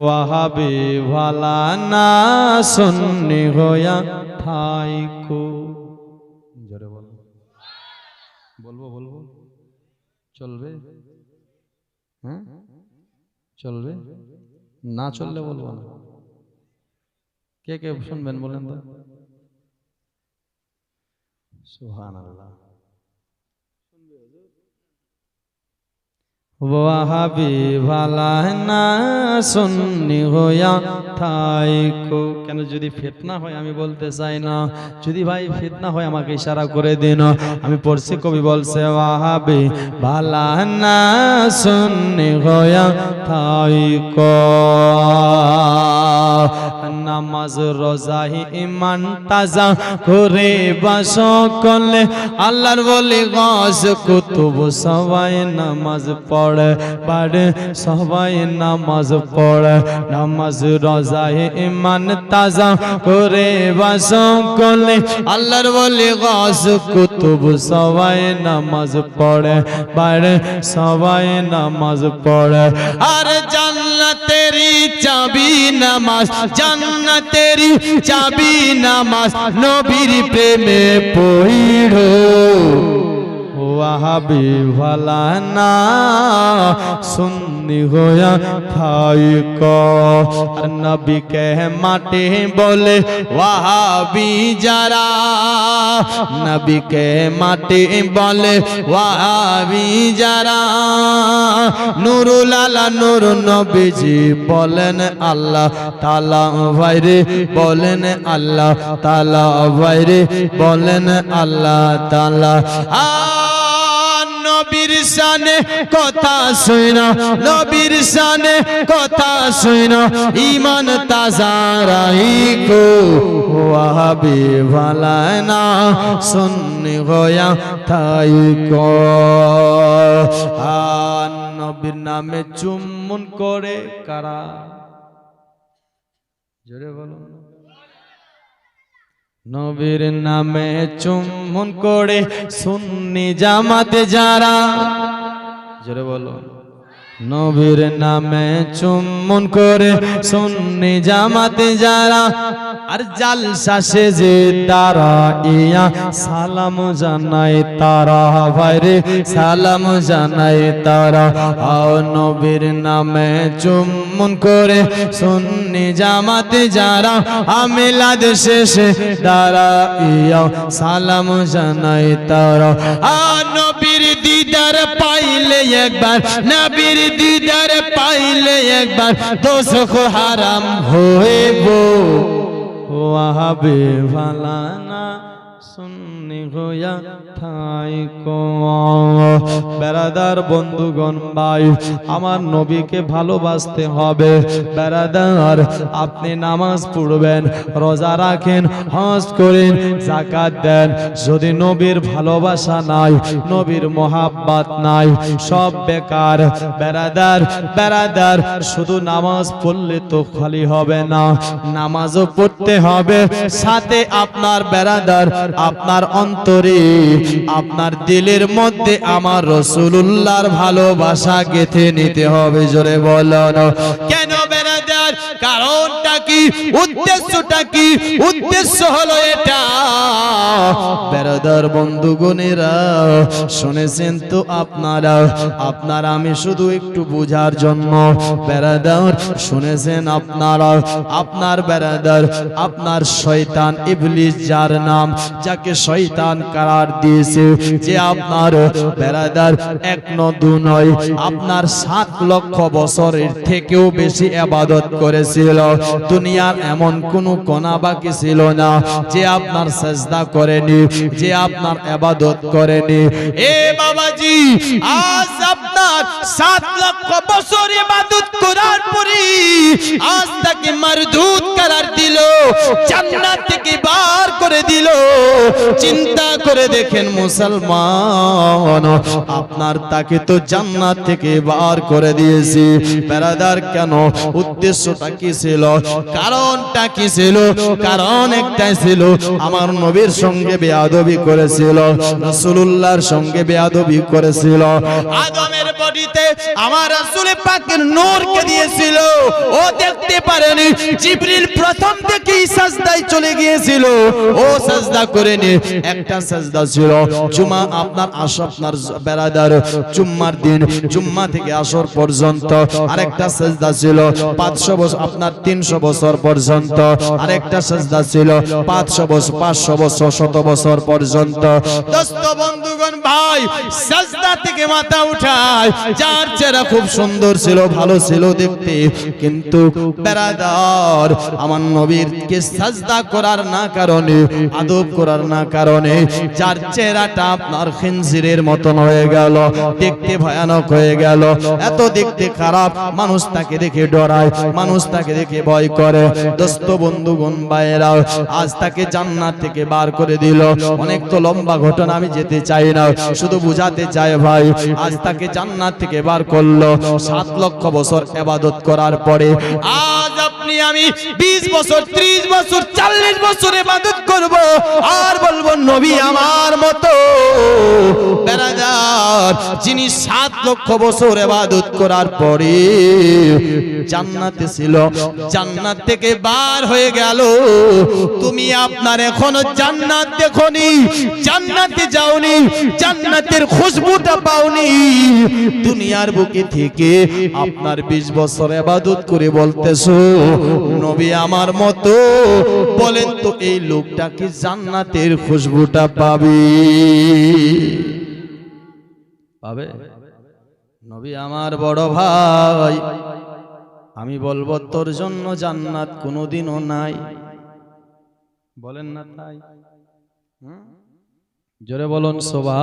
ওয়াহাবে ভালা না সুন্নি হইয়া থাইকো। জোরে বল। বলব বলব? চলবে? হ্যাঁ? চলবে? না চললে বলব না। কে কে শুনবেন বলেন তো? সুবহানাল্লাহ। ওয়াহাবি ভালা না সুন্নি হইয়া থাইকো। কেন যদি ফিতনা হয় আমি বলতে চাই না। যদি ভাই ফিতনা হয় আমাকে ইশারা করে দিন। আমি পড়ছি কবি বলছে, ওয়াহাবি ভালা না সুন্নি হইয়া থাইকো। নামাজ রোজাহি ইমান তাজা করে বাস করলে আল্লাহর বলি গস কুতুব সবাই নামাজ পড়ে পারে সবাই নামাজ পড়ে। নামাজ রোজাহি ইমান তাজা করে বাস করলে আল্লাহর বলি গস কুতুব সবাই নামাজ পড়ে পারে সবাই নামাজ পড়ে। আর জান্নাতেরি চাবি নামাজ জান্নাতেরি চাবি নামাজ নবীর প্রেমে পড়ো ওয়াহাবি ভালা না সুন্নি হইয়া থাইক। আর নবীকে মাটি বলে ওয়াহাবি যারা। নবীকে মাটি বলে ওয়াহাবি যারা। নুরুল আলা নুর নবীজি বলেন আল্লাহ তালা ভাইরে, বলেন আল্লাহ তালা ভাইরে, বলেন আল্লাহ তালা। আ নবীর শানে কথা শুনা, নবীর শানে কথা শুনা ইমান তাজা রাইকো ওয়াহাবি ভালানা সুন্নি হয়া থাইকো। আর নবীর নামে চুম্বন করে কারা? জোরে বলো নবীর নামে চুম্বন করে সুন্নি জামাতে যারা। জোরে বলো নবীর নামে চুম্বন করে সুন্নি জামাতে যারা আর জালসা সেজে তারা ইয়া সালাম জানাই তারা ভাইরে সালাম জানাই তারা। আও নবীর নামে চুম্বন করে সুন্নি জামাতে যারা আমিলাদ শেষে তারা ইয়া সালাম জানাই তারা। আ নবীর দিদার পাইলে একবার নবীর দিদার পাইলে একবার দোষ হারাম হইব। ওয়াহাবে ভালানা। সুন্নি হইয়া থাইকো। বেড়াদার বন্ধুগণ ভাই, আমার নবীকে ভালোবাসতে হবে। বেড়াদার, আপনি নামাজ পড়বেন, রোজা রাখেন, হজ করেন জাকাত দেন। যদি নবীর ভালোবাসা নাই, নবীর মোহাব্বাত নাই, সব বেকার। বেড়াদার বেড়াদার, শুধু নামাজ পড়লে তো খালি হবে না, নামাজও পড়তে হবে। সাথে আপনার বেড়াদার আপনার অন্তরে, আপনার দিলের মধ্যে আমার রসুল্লাহর ভালোবাসা গেথে নিতে হবে, জোরে বলন। কেন বেড়াদার কারণটা কি? উদ্দেশ্যটা কি? উদ্দেশ্য হলো এটা। বেড়াদার বন্ধুগণেরা, শুনেছেন তো আপনারা? আপনার আমি শুধু একটু বোঝার জন্য। বেড়াদার শুনেছেন আপনারা? আপনার বেড়াদার আপনার শয়তান ইবলিস যার নাম, যাকে শয়তান কারার দিয়েছে, যে আপনার বেড়াদার এক নদু নয়, আপনার সাত লক্ষ বছরের থেকেও বেশি আবাদত করেছিল। দুনিয়ার এমন কোনো কণা বাকি ছিল না যে আপনার সেজদা করেনি, যে আপনার আবাদত করেনি। এ বাবাজি, আজ আপনার সাত লক্ষ বছর ইবাদত করার পরে আজ তাকে মারদুদ করার দিল, জান্নাত থেকে বার করে করে দিল। চিন্তা করে দেখেন মুসলমান, আপনার তাকে তো জান্নাত থেকে বার করে দিয়েছি। বেড়াদার কেন? উদ্দেশ্যটা কি ছিল? কারণটা কি ছিল? কারণ একটাই ছিল, আমার নবীর সঙ্গে বেয়াদবি করেছিল সঙ্গে বেয়াদবি করেছিল। আদমের বডিতে আমার পাকের নূরকে দিয়েছিল। ও দেখতে পারেনি, জিবরিল প্রথম থেকেই সাজদায় চলে গিয়েছিল। ও সাজদা করেনি, একটা সাজদা ছিল আপনার আপনার বেড়াদার দিন থেকে আসর পর্যন্ত। আরেকটা সাজদা ছিল 500 বছর, আপনার 300 বছর পর্যন্ত। আরেকটা সাজদা ছিল 500 বছর 500 বছর, শত বছর পর্যন্ত। যার চেহারাটা মতন হয়ে গেল, দেখতে ভয়ানক হয়ে গেল। এত দেখতে খারাপ, মানুষ তাকে দেখে ডরায়, মানুষ তাকে দেখে ভয় করে। দোস্ত বন্ধুগণ ভাইয়েরাও আজ তাকে জান্নাত থেকে বার করে দিল। অনেক তো লম্বা ঘটনা, আমি যেতে চাই না। শুধু বুঝাতে চাই ভাই, আজ তাকে জান্নাত থেকে বার করল। সাত লক্ষ বছর এবাদত করার পরে আজ আপনি আমি বিশ বছর, ত্রিশ বছর, চল্লিশ বছর এবাদত করব। আর বলব, নবী আমার মতো। বেড়াদার যিনি সাত লক্ষ বছর এবাদত করার পরে জান্নাতে ছিল, জান্নাত থেকে বার হয়ে গেল। তুমি আপনার এখনও জান্নাত দেখনি, জান্নাতে যাওনি, জান্নাতের খুশবুটা পাওনি। দুনিয়ার বুকে থেকে আপনার বিশ বছর এবাদত করে বলতেছো নবী আমার মতো বলেন তো এই লোকটা কি জান্নাতের খুশবুটা পাবে? পাবে? নবী আমার বড় ভাই, আমি বলব তোর জন্য জান্নাত কোনোদিনও নাই। বলেন না তাই? জোরে বলুন সোভা